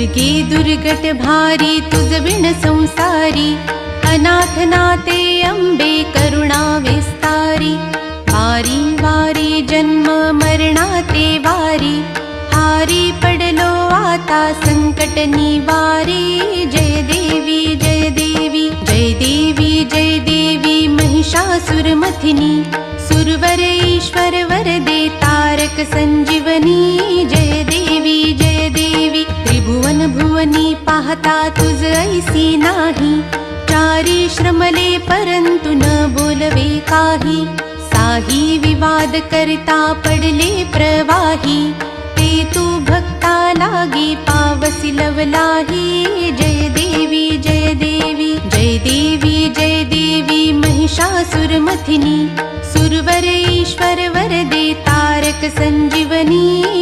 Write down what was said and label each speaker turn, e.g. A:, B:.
A: दुर्गे दुर्गट भारी तुझ विण संसारी। अनाथ नाते अंबे करुणा विस्तारी। वारी वारी जन्म मरणाते वारी। हारी पडलो आता संकट निवारी। जय देवी जय देवी जय देवी जय देवी महिषासुरमथिनी। सुरवर ईश्वर भुवनी पाहता तुझ ऐसी नाही. चारी श्रमले परंतु न बोलवे काही. साही विवाद करता पडले प्रवाही. ते तू भक्ता लवलाही जय देवी जय देवी जय देवी जय देवी महिषासुरमथिनी सुरवर ईश्वर वरदे तारक संजीवनी